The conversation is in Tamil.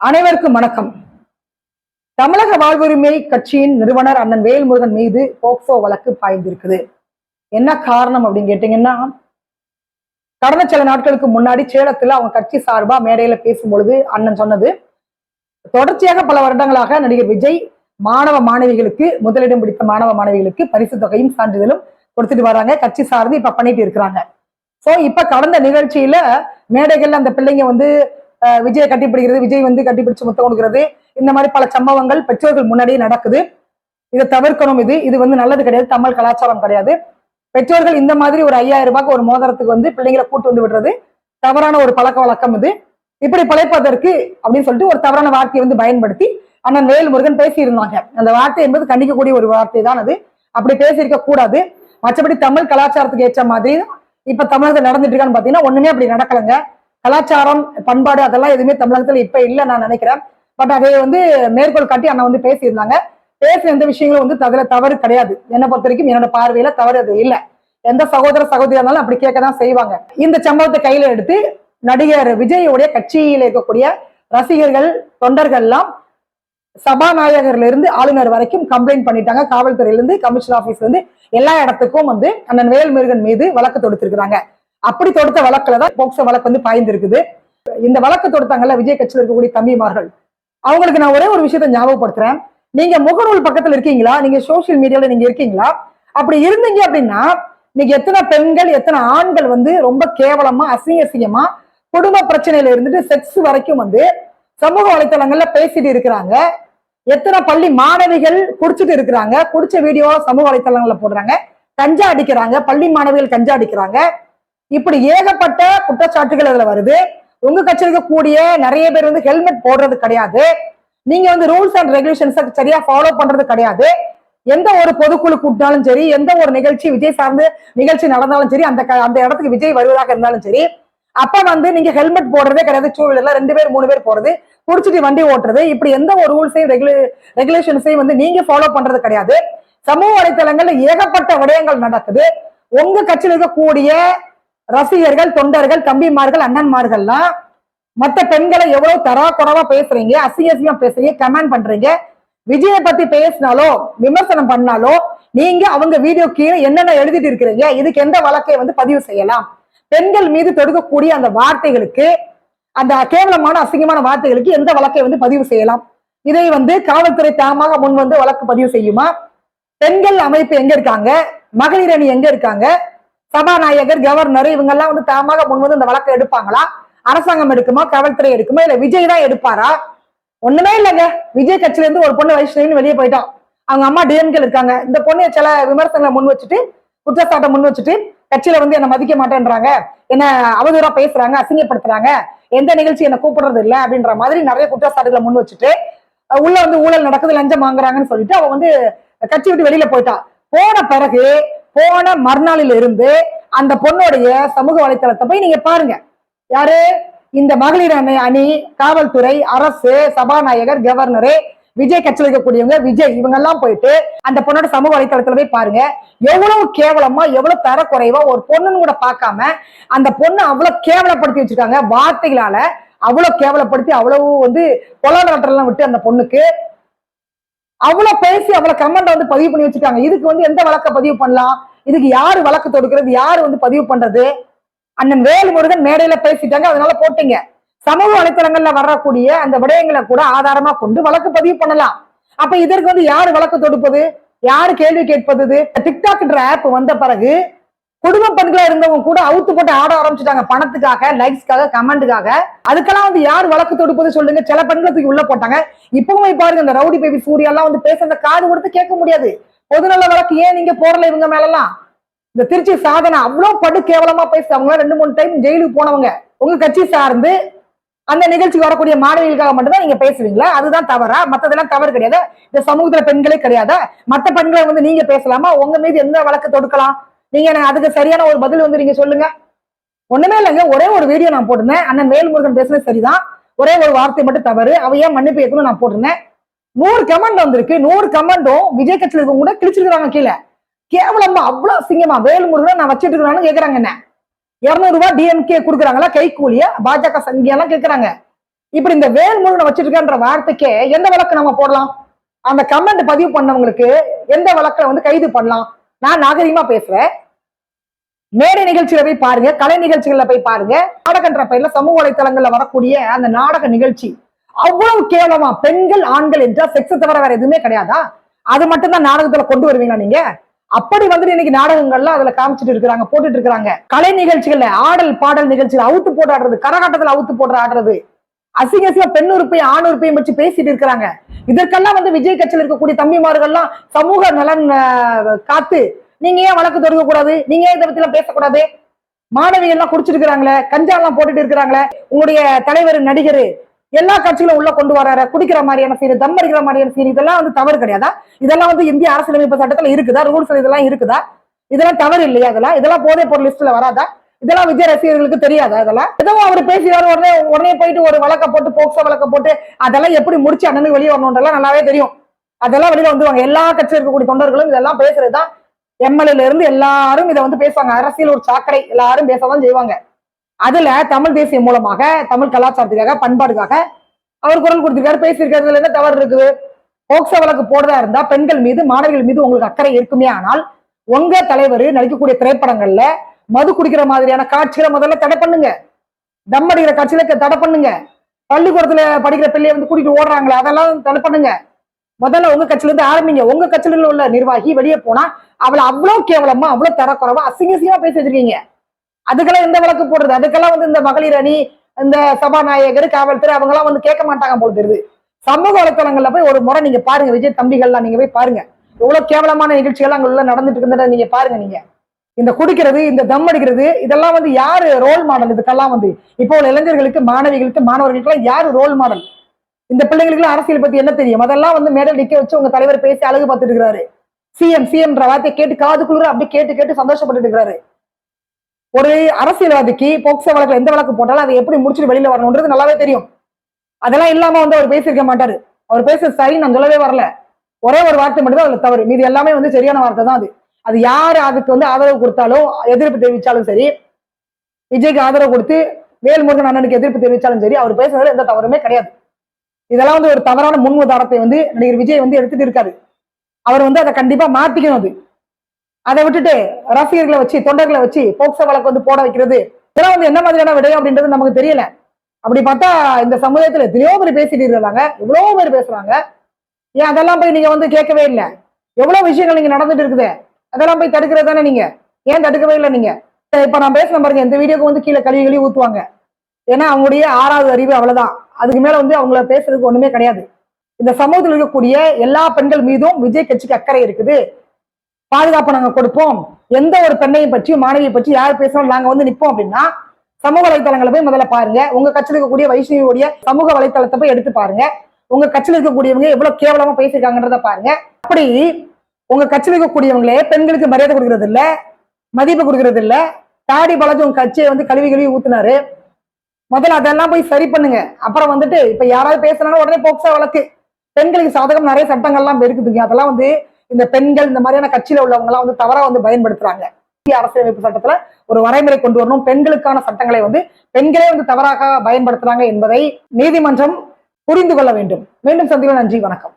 அனைவருக்கும் வணக்கம். தமிழக வாழ்வுரிமை கட்சியின் நிறுவனர் அண்ணன் வேல்முருகன் மீது போக்சோ வழக்கு பாய்ந்திருக்குது. என்ன காரணம் அப்படின்னு கேட்டீங்கன்னா கடந்த சில நாட்களுக்கு முன்னாடி சேலத்துல அவங்க கட்சி சார்பா மேடையில பேசும் பொழுது அண்ணன் சொன்னது தொடர்ச்சியாக பல வருடங்களாக நடிகர் விஜய் மாணவ மாணவிகளுக்கு முதலிடம் பிடித்த மாணவ மாணவிகளுக்கு பரிசு தொகையும் சான்றிதழும் கொடுத்துட்டு வராங்க. கட்சி சார்ந்து இப்ப பண்ணிட்டு இருக்கிறாங்க. சோ இப்ப கடந்த நிகழ்ச்சியில மேடைகள்ல அந்த பிள்ளைங்க வந்து விஜயை கட்டிப்பிடிக்கிறது விஜய் வந்து கட்டிப்பிடிச்சு முத்தம் கொடுக்கிறது. இந்த மாதிரி பல சம்பவங்கள் பெற்றோர்கள் முன்னாடியே நடக்குது. இதை தவிர்க்கணும் இது. இது வந்து நல்லது கிடையாது. தமிழ் கலாச்சாரம் கிடையாது. பெற்றோர்கள் இந்த மாதிரி ஒரு ஐயாயிரம் ரூபாய்க்கு ஒரு மோதிரத்துக்கு வந்து பிள்ளைங்களை கூட்டு வந்து விடுறது தவறான ஒரு பழக்க வழக்கம் இது. இப்படி பிழைப்பதற்கு அப்படின்னு சொல்லிட்டு ஒரு தவறான வார்த்தையை வந்து பயன்படுத்தி அண்ணன் வேல்முருகன் பேசியிருந்தாங்க. அந்த வார்த்தை என்பது கண்டிக்கக்கூடிய ஒரு வார்த்தை தான் அது. அப்படி பேசியிருக்க கூடாது. மற்றபடி தமிழ் கலாச்சாரத்துக்கு ஏற்ற மாதிரி இப்ப தமிழகத்தில் நடந்துட்டு இருக்கான்னு பாத்தீங்கன்னா ஒண்ணுமே அப்படி நடக்கலைங்க. கலாச்சாரம் பண்பாடு அதெல்லாம் எதுவுமே தமிழகத்துல இப்ப இல்லை நான் நினைக்கிறேன். பட் அதை வந்து மேற்கோள் காட்டி அண்ணா வந்து பேசியிருந்தாங்க. பேசுற எந்த விஷயங்களும் வந்து அதுல தவறு கிடையாது. என்னை பொறுத்த வரைக்கும் என்னோட பார்வையில தவறு அது இல்லை. எந்த சகோதர சகோதரியா இருந்தாலும் அப்படி கேட்க தான் செய்வாங்க. இந்த சம்பவத்தை கையில எடுத்து நடிகர் விஜயோடைய கட்சியில் இருக்கக்கூடிய ரசிகர்கள் தொண்டர்கள்லாம் சபாநாயகர்ல இருந்து ஆளுநர் வரைக்கும் கம்ப்ளைண்ட் பண்ணிட்டாங்க. காவல்துறையிலிருந்து கமிஷன் ஆபீஸ்ல இருந்து எல்லா இடத்துக்கும் வந்து அண்ணன் வேல்முருகன் மீது வழக்கு தொடுத்திருக்கிறாங்க. அப்படி தொடுத்த வழக்குல தான் போக்சோ வழக்கு வந்து பாய்ந்திருக்குது இந்த வழக்கு தொடுத்தாங்கல்ல விஜய் கட்சியில் இருக்கக்கூடிய தம்பிமார்கள். அவங்களுக்கு நான் ஒரே ஒரு விஷயத்தை ஞாபகப்படுத்துறேன். நீங்க முகநூல் பக்கத்துல இருக்கீங்களா? நீங்க சோசியல் மீடியால நீங்க இருக்கீங்களா? அப்படி இருந்தீங்க அப்படின்னா நீங்க எத்தனை பெண்கள் எத்தனை ஆண்கள் வந்து ரொம்ப கேவலமா அசிங்க அசிங்கமா குடும்ப பிரச்சனையில இருந்துட்டு செக்ஸ் வரைக்கும் வந்து சமூக வலைத்தளங்கள்ல பேசிட்டு இருக்கிறாங்க. எத்தனை பள்ளி மாணவிகள் குடிச்சிட்டு இருக்கிறாங்க. குடிச்ச வீடியோ சமூக வலைத்தளங்கள்ல போடுறாங்க. கஞ்சா அடிக்கிறாங்க. பள்ளி மாணவிகள் கஞ்சா அடிக்கிறாங்க. இப்படி ஏகப்பட்ட குற்றச்சாட்டுகள் அதுல வருது. உங்க கட்சியில் இருக்கக்கூடிய நிறைய பேர் வந்து ஹெல்மெட் போடுறது கிடையாது. நீங்க வந்து ரூல்ஸ் அண்ட் ரெகுலேஷன்ஸை சரியா ஃபாலோ பண்றது கிடையாது. எந்த ஒரு பொதுக்குழு கூட்டினாலும் சரி எந்த ஒரு நிகழ்ச்சி விஜய் சார்ந்து நிகழ்ச்சி நடந்தாலும் சரி அந்த க- அந்த இடத்துக்கு விஜய் வருவதாக இருந்தாலும் சரி அப்ப வந்து நீங்க ஹெல்மெட் போடுறதே கிடையாது. டூ வீலர்ல ரெண்டு பேர் மூணு பேர் போறது குடிச்சிட்டு வண்டி ஓட்டுறது இப்படி எந்த ஒரு ரூல்ஸையும் ரெகுலே ரெகுலேஷன்ஸையும் வந்து நீங்க ஃபாலோ பண்றது கிடையாது. சமூக வலைத்தளங்கள்ல ஏகப்பட்ட விடயங்கள் நடக்குது. உங்க கட்சியில் இருக்கக்கூடிய ரசிகர்கள் தொண்டர்கள் தம்பிமார்கள் அண்ணன்மார்கள்லாம் மத்த பெண்களை எவ்வளவு தரா குறவா பேசுறீங்க அசிங்க பேசுறீங்க கமெண்ட் பண்றீங்க. விஜயை பத்தி பேசினாலோ விமர்சனம் பண்ணாலோ நீங்க அவங்க வீடியோ கீழே என்னென்ன எழுதிட்டு இருக்கிறீங்க இதுக்கு எந்த வழக்கை வந்து பதிவு செய்யலாம். பெண்கள் மீது தொடுக்கக்கூடிய அந்த வார்த்தைகளுக்கு அந்த கேவலமான அசிங்கமான வார்த்தைகளுக்கு எந்த வழக்கை வந்து பதிவு செய்யலாம். இதை வந்து காவல்துறை தாமாக முன் வந்து வழக்கு பதிவு செய்யுமா? பெண்கள் அமைப்பு எங்க இருக்காங்க? மகளிர் அணி எங்க இருக்காங்க? சபாநாயகர் கவர்னர் இவங்க எல்லாம் வந்து தாமாக முன் வந்து இந்த வழக்கை எடுப்பாங்களா? அரசாங்கம் எடுக்குமா? காவல்துறை எடுக்குமா? இல்ல விஜய் தான் எடுப்பாரா? ஒண்ணுமே இல்லைங்க. விஜய் கட்சியில இருந்து ஒரு பொண்ணு வைஷ்ணவின்னு வெளியே போயிட்டான். அவங்க அம்மா டிஎம்கே இருக்காங்க. இந்த பொண்ணு சில விமர்சனங்களை முன் வச்சுட்டு குற்றச்சாட்டை முன் வச்சுட்டு கட்சியில வந்து என்ன மதிக்க மாட்டேன்றாங்க. என்ன அவதூறா பேசுறாங்க அசிங்கப்படுத்துறாங்க. எந்த நிகழ்ச்சி என்ன கூப்பிடுறது இல்ல அப்படின்ற மாதிரி நிறைய குற்றச்சாட்டுகளை முன் வச்சுட்டு உள்ள வந்து ஊழல் நடக்குது லஞ்சம் வாங்குறாங்கன்னு சொல்லிட்டு அவ வந்து கட்சி விட்டு வெளியில போயிட்டா. போன பிறகு போன மறுநாளில் இருந்து அந்த பொண்ணுடைய சமூக வலைத்தளத்தை போய் நீங்க பாருங்க. யாரு? இந்த மகளிர் அணி அணி காவல்துறை அரசு சபாநாயகர் கவர்னரு விஜய் கட்சியில் இருக்கக்கூடியவங்க விஜய் இவங்க எல்லாம் போயிட்டு அந்த பொண்ணோட சமூக வலைத்தளத்துல போய் பாருங்க. எவ்வளவு கேவலமா எவ்வளவு தரக்குறைவா ஒரு பொண்ணுன்னு கூட பார்க்காம அந்த பொண்ணை அவ்வளவு கேவலப்படுத்தி வச்சிருக்காங்க. வார்த்தைகளால அவ்வளவு கேவலப்படுத்தி அவ்வளவு வந்து கொலாடலாம் விட்டு அந்த பொண்ணுக்கு அவ்வளவு பேசி அவ்வளவு கமெண்ட் வந்து பதிவு பண்ணி வச்சுட்டாங்க. இதுக்கு வந்து எந்த வழக்க பதிவு பண்ணலாம்? இதுக்கு யாரு வழக்கு தொடுக்கிறது? யாரு வந்து பதிவு பண்றது? அண்ணன் வேல்முருகன் மேடையில பேசிட்டாங்க. அதனால போட்டீங்க. சமூக வலைத்தளங்கள்ல வரக்கூடிய அந்த விடயங்களை கூட ஆதாரமா கொண்டு வழக்கு பதிவு பண்ணலாம். அப்ப இதற்கு வந்து யாரு வழக்கு தொடுப்பது? யாரு கேள்வி கேட்பது டிக்டாக்ன்ற ஆப் வந்த பிறகு குடும்ப பெண்களா இருந்தவங்க கூட அவுத்து போட்டு ஆட ஆரம்பிச்சுட்டாங்க. பணத்துக்காக லைக்ஸ்க்காக கமெண்ட்டுக்காக அதுக்கெல்லாம் வந்து யார் வழக்கு தொடுப்பது சொல்லுங்க. சில பெண்களை தூக்கி உள்ள போட்டாங்க. இப்பவுமே பாருங்க இந்த ரவுடி பேபி சூர்யா எல்லாம் வந்து பேசுறத காது கொடுத்து கேட்க முடியாது. பொதுநல வழக்கு ஏன் நீங்க போடல இவங்க மேலலாம் இந்த திருச்சி சாதனை அவ்வளவு படு கேவலமா பேசுறவங்க ரெண்டு மூணு டைம் ஜெயிலுக்கு போனவங்க. உங்க கட்சி சார்ந்து அந்த நிகழ்ச்சிக்கு வரக்கூடிய மாணவிகளுக்காக மட்டும்தான் நீங்க பேசுவீங்களா? அதுதான் தவறா? மத்ததெல்லாம் தவறு கிடையாது. இந்த சமூகத்துல பெண்களே கிடையாது? மத்த பெண்களை வந்து நீங்க பேசலாமா? உங்க மீது எந்த வழக்கு தொடுக்கலாம்? நீங்க எனக்கு அதுக்கு சரியான ஒரு பதில் வந்து நீங்க சொல்லுங்க. ஒண்ணுமே இல்லைங்க ஒரே ஒரு வீடியோ நான் போட்டிருந்தேன். அண்ணன் வேல்முருகன் பேசுனது சரிதான். ஒரே ஒரு வார்த்தை மட்டும் தவறு. அவ ஏன் மன்னிப்பு கேட்கணும் நான் போட்டிருந்தேன். நூறு கமெண்ட் வந்திருக்கு. நூறு கமெண்டும் விஜய் கட்சியில் இருக்கவங்க கூட கிழிச்சிருக்கிறாங்க கீழே. கேவலமா அவ்வளவு அசிங்கமா. வேல்முருகன் நான் வச்சிட்டு இருக்கிறான்னு கேக்குறாங்க என்ன? ரூபாய் டிஎம்கே கொடுக்குறாங்களா? கை கூலிய பாஜக சங்கியெல்லாம் கேட்கறாங்க இப்படி இந்த வேல்முருகனை வச்சிருக்கன்ற வார்த்தைக்கே எந்த வழக்கு நம்ம போடலாம்? அந்த கமெண்ட் பதிவு பண்ணவங்களுக்கு எந்த வழக்குல வந்து கைது பண்ணலாம்? நான் நாகரிகமா பேசுறேன். மேடை நிகழ்ச்சியில போய் பாருங்க கலை நிகழ்ச்சிகள்ல போய் பாருங்க. நாடகன்ற பெயர்ல சமூக வலைத்தளங்கள்ல வரக்கூடிய அந்த நாடக நிகழ்ச்சி. அவ்வளவு கேவலமா பெண்கள் ஆண்கள் என்றா செக்ஸ் தவிர வேற எதுவுமே கிடையாதா? அது மட்டும் தான் நாடகத்துல கொண்டு வருவீங்களா நீங்க? அப்படி வந்துட்டு இன்னைக்கு நாடகங்கள்ல அதுல காமிச்சிட்டு இருக்காங்க போட்டுட்டு இருக்கிறாங்க. கலை நிகழ்ச்சிகள்ல ஆடல் பாடல் நிகழ்ச்சியில அவுத்து போட்டு ஆடுறது கரகாட்டத்துல அவுத்து போட்டு ஆடுறது. அசிங்க அசிங்க பெண் உறுப்பையும் ஆண் உறுப்பையும் வச்சு பேசிட்டு இருக்கிறாங்க. இதற்கெல்லாம் வந்து விஜய் கட்சியில் இருக்கக்கூடிய தம்பிமார்கள்லாம் சமூக நலன் காத்து நீங்க ஏன் வழக்கு தொடங்க கூடாது நீங்க ஏன் இதை பத்தி எல்லாம் பேசக்கூடாது? மாணவிகள் எல்லாம் குடிச்சிருக்கிறாங்களே கஞ்சாலாம் கஞ்சா எல்லாம் போட்டுட்டு இருக்கிறாங்களே உங்களுடைய தலைவர் நடிகர் எல்லா கட்சிகளும் உள்ள கொண்டு வராரு குடிக்கிற மாதிரியான சீன் தம் அடிக்கிற மாதிரியான சீன் இதெல்லாம் வந்து தவறு கிடையாதா? இதெல்லாம் வந்து இந்திய அரசியலமைப்பு சட்டத்துல இருக்குதா? ரூல்ஸ் இதெல்லாம் இருக்குதா? இதெல்லாம் தவறு இல்லையா அதெல்லாம் இதெல்லாம் போதை பொருள் லிஸ்ட்ல வராதா? இதெல்லாம் விஜய் ரசிகர்களுக்கு தெரியாது அதெல்லாம். ஏதோ அவர் பேசினாரு உடனே உடனே போயிட்டு ஒரு வழக்க போட்டு போக்சோ வழக்க போட்டு அதெல்லாம் எப்படி முடிச்சு அண்ணனுக்கு வெளியே வரணுன்றலாம் நல்லாவே தெரியும். அதெல்லாம் வெளியில வந்துவாங்க எல்லா கட்சியில் இருக்கக்கூடிய தொண்டர்களும் இதெல்லாம் பேசுறதுதான் எம்எல்ஏல இருந்து எல்லாரும் இதை வந்து பேசுவாங்க. அரசியல் ஒரு சாக்கடை. எல்லாரும் பேசதான் செய்வாங்க. அதுல தமிழ் தேசியம் மூலமாக தமிழ் கலாச்சாரத்துக்காக பண்பாடுக்காக அவர் குரல் கொடுத்திருக்காரு பேசியிருக்கிறதுல என்ன தவறு இருக்குது? போக்சோ வழக்கு போடுறதா இருந்தா பெண்கள் மீது மாணவிகள் மீது உங்களுக்கு அக்கறை இருக்குமே ஆனால் உங்க தலைவர் நடிக்கக்கூடிய திரைப்படங்கள்ல மது குடிக்கிற மாதிரியான காட்சிகளை முதல்ல தடை பண்ணுங்க. தம் அடிக்கிற காட்சிகளை தடை பண்ணுங்க. பள்ளிக்கூடத்துல படிக்கிற பிள்ளைய வந்து கூட்டிட்டு ஓடுறாங்களே அதெல்லாம் தடை பண்ணுங்க. முதல்ல உங்க கட்சியில இருந்து ஆரம்பிங்க. உங்க கட்சியில உள்ள நிர்வாகி வெளியே போனா அவளை அவ்வளவு கேவலமா அவ்வளவு தரக்குறவா அசிங்க அசிங்கமா பேசி வச்சிருக்கீங்க. அதுக்கெல்லாம் எந்த வழக்கு போடுறது? அதுக்கெல்லாம் வந்து இந்த மகளிர் அணி இந்த சபாநாயகர் காவல்துறை அவங்க எல்லாம் வந்து கேட்க மாட்டாங்க போல தெரியுது. சமூக வலைத்தளங்கள்ல போய் ஒரு முறை நீங்க பாருங்க விஜய் தம்பிகள்லாம் நீங்க போய் பாருங்க. எவ்வளவு கேவலமான நிகழ்ச்சிகள் அங்க உள்ள நடந்துட்டு இருந்ததை நீங்க பாருங்க நீங்க. இந்த குடிக்கிறது இந்த தம் அடிக்கிறது இதெல்லாம் வந்து யாரு ரோல் மாடல் இதுக்கெல்லாம் வந்து இப்போ உள்ள இளைஞர்களுக்கு மாணவிகளுக்கு மாணவர்களுக்கெல்லாம் யாரு ரோல் மாடல் இந்த பிள்ளைங்களுக்கு அரசியல் பத்தி என்ன தெரியும்? அதெல்லாம் வந்து மேடல் நிக்க வச்சு உங்க தலைவர் பேசி அழகு பார்த்துட்டு இருக்கிறாரு. சிஎம் சிஎம்ன்ற வார்த்தையை கேட்டு காதுக்குள்ள அப்படியே கேட்டு கேட்டு சந்தோஷப்பட்டுட்டு இருக்கிறாரு. ஒரு அரசியல்வாதிக்கு போக்சோ வழக்குல எந்த வழக்கு போட்டாலும் அதை எப்படி முடிச்சுட்டு வெளியில வரணும்ன்றது நல்லாவே தெரியும். அதெல்லாம் இல்லாம வந்து அவர் பேசியிருக்க மாட்டாரு. அவர் பேச சரி நான் சொல்லவே வரல. ஒரே ஒரு வார்த்தை மட்டும் தான் அதுல தவறு. மீது எல்லாமே வந்து சரியான வார்த்தை தான் அது. அது யார் அதுக்கு வந்து ஆதரவு கொடுத்தாலும் எதிர்ப்பு தெரிவிச்சாலும் சரி விஜய்க்கு ஆதரவு கொடுத்து வேல்முருகன் அண்ணனுக்கு எதிர்ப்பு தெரிவித்தாலும் சரி அவர் பேசுறதுல எந்த தவறுமே கிடையாது. இதெல்லாம் வந்து ஒரு தவறான முன் உதாரணத்தை வந்து நடிகர் விஜய் வந்து எடுத்துட்டு இருக்காரு. அவர் வந்து அதை கண்டிப்பா மாத்திக்கணும் அது. அதை விட்டுட்டு ரசிகர்களை வச்சு தொண்டர்களை வச்சு போக்சோ வழக்கு வந்து போட வைக்கிறது. இதெல்லாம் வந்து என்ன மாதிரியான விடயம் அப்படின்றது நமக்கு தெரியல. அப்படி பார்த்தா இந்த சமுதாயத்துல எத்தனையோ பேர் பேசிட்டு இருக்காங்க. எவ்வளவு பேர் பேசுறாங்க. ஏன் அதெல்லாம் போய் நீங்க வந்து கேட்கவே இல்லை? எவ்வளவு விஷயங்கள் நீங்க நடந்துட்டு இருக்குது? அதெல்லாம் போய் தடுக்கிறது தானே நீங்க? ஏன் தடுக்கவே இல்லை நீங்க? இப்ப நான் பேசின பாருங்க இந்த வீடியோக்கு வந்து கீழே கழுவி கழுவி ஊத்துவாங்க. ஏன்னா அவங்களுடைய ஆறாவது அறிவு அவ்வளவுதான். அதுக்கு மேல வந்து அவங்கள பேசுறதுக்கு ஒண்ணுமே கிடையாது. இந்த சமூகத்தில் இருக்கக்கூடிய எல்லா பெண்கள் மீதும் விஜய் கட்சிக்கு அக்கறை இருக்குது. பாதுகாப்பு நாங்க கொடுப்போம். எந்த ஒரு பெண்ணையும் பற்றி மாணவியை பற்றி யார் பேசணும் நாங்க வந்து நிப்போம் அப்படின்னா சமூக வலைத்தளங்களை போய் முதல்ல பாருங்க. உங்க கட்சியில் இருக்கக்கூடிய வைஷ்ணவியுடைய சமூக வலைத்தளத்தை போய் எடுத்து பாருங்க. உங்க கட்சியில் இருக்கக்கூடியவங்க எவ்வளவு கேவலமா பேசியிருக்காங்கன்றத பாருங்க. அப்படி உங்க கட்சியில் இருக்கக்கூடியவங்களே பெண்களுக்கு மரியாதை கொடுக்கறது இல்ல மதிப்பு கொடுக்கறது இல்ல தாடி பழச்சு உங்க கட்சியை வந்து கழுவி கழுவி ஊத்துனாரு. முதல்ல அதெல்லாம் போய் சரி பண்ணுங்க. அப்புறம் வந்துட்டு இப்ப யாராவது பேசுனாலும் உடனே போக்சா வழக்கு. பெண்களுக்கு சாதகம் நிறைய சட்டங்கள்லாம் இருக்குதுங்க. அதெல்லாம் வந்து இந்த பெண்கள் இந்த மாதிரியான கட்சியில உள்ளவங்க எல்லாம் வந்து தவறா வந்து பயன்படுத்துறாங்க. இந்திய அரசியலமைப்பு சட்டத்துல ஒரு வரைமுறை கொண்டு வரணும். பெண்களுக்கான சட்டங்களை வந்து பெண்களே வந்து தவறாக பயன்படுத்துறாங்க என்பதை நீதிமன்றம் புரிந்து கொள்ள வேண்டும். மீண்டும் சந்திக்கலாம். நன்றி. வணக்கம்.